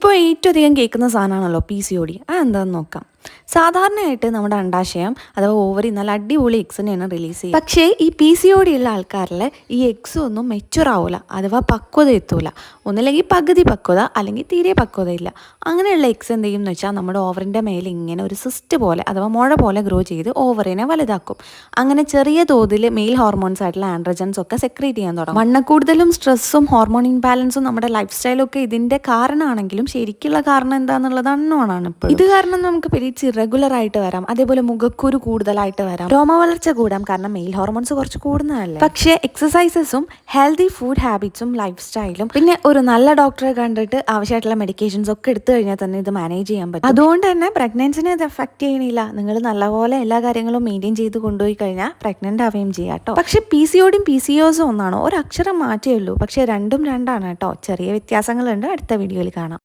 ഇപ്പോൾ ഏറ്റവും അധികം കേൾക്കുന്ന സാധനമാണല്ലോ പി സി ഒ ഡി അതെന്താണെന്ന് നോക്കാം. സാധാരണയായിട്ട് നമ്മുടെ അണ്ടാശയം അഥവാ ഓവറി നല്ല അടിപൊളി എക്സിനെയാണ് റിലീസ് ചെയ്യുക. പക്ഷേ ഈ പി സി ഒ ഉള്ള ആൾക്കാരിൽ ഈ എക്സ് ഒന്നും മെച്ചുർ ആവില്ല അഥവാ പക്വത എത്തൂല. ഒന്നില്ലെങ്കിൽ പകുതി പക്വത അല്ലെങ്കിൽ തീരെ പക്വത ഇല്ല. അങ്ങനെയുള്ള എക്സ് എന്ത് ചെയ്യും എന്ന് വെച്ചാൽ നമ്മുടെ ഓവറിന്റെ മേലെ ഇങ്ങനെ ഒരു സിസ്റ്റ് പോലെ അഥവാ മുഴ പോലെ ഗ്രോ ചെയ്ത് ഓവറിനെ വലുതാക്കും. അങ്ങനെ ചെറിയ തോതിൽ മെയിൽ ഹോർമോൺസ് ആയിട്ടുള്ള ആൻഡ്രജൻസ് ഒക്കെ സെക്രീറ്റ് ചെയ്യാൻ തുടങ്ങും. വണ്ണ കൂടുതലും സ്ട്രെസ്സും ഹോർമോൺ ഇംബാലൻസും നമ്മുടെ ലൈഫ് സ്റ്റൈലും ഒക്കെ ഇതിന്റെ കാരണമാണെങ്കിലും ശരിക്കുള്ള കാരണം എന്താണെന്നുള്ളത് അണ്ണോണാണ് ഇപ്പോൾ ഇത് കാരണം നമുക്ക് പീരീഡ്സ് ഇറഗുലർ ആയിട്ട് വരാം. അതേപോലെ മുഖക്കുരു കൂടുതലായിട്ട് വരാം. രോമ വളർച്ച കൂടാം കാരണം മെയിൽ ഹോർമോൺസ് കുറച്ച് കൂടുന്നതല്ലേ? പക്ഷേ എക്സസൈസസും ഹെൽത്തി ഫുഡ് ഹാബിറ്റ്സും ലൈഫ് സ്റ്റൈലും പിന്നെ ഒരു നല്ല ഡോക്ടറെ കണ്ടിട്ട് ആവശ്യമായിട്ടുള്ള മെഡിക്കേഷൻസ് ഒക്കെ എടുത്തു കഴിഞ്ഞാൽ തന്നെ ഇത് മാനേജ് ചെയ്യാൻ പറ്റും. അതുകൊണ്ട് തന്നെ പ്രഗ്നൻസിനെ ഇത് എഫക്ട് ചെയ്യണില്ല. നിങ്ങൾ നല്ലപോലെ എല്ലാ കാര്യങ്ങളും മെയിന്റെയിൻ ചെയ്ത് കൊണ്ടുപോയി കഴിഞ്ഞാൽ പ്രഗ്നന്റ് ആവുകയും ചെയ്യാം കേട്ടോ. പക്ഷെ പി സി ഒടിയും പി സി ഒസും ഒന്നാണോ? ഒരു അക്ഷരം മാറ്റിയുള്ളൂ പക്ഷെ രണ്ടും രണ്ടാണ് കേട്ടോ. ചെറിയ വ്യത്യാസങ്ങളുണ്ട്. അടുത്ത വീഡിയോയിൽ കാണാം.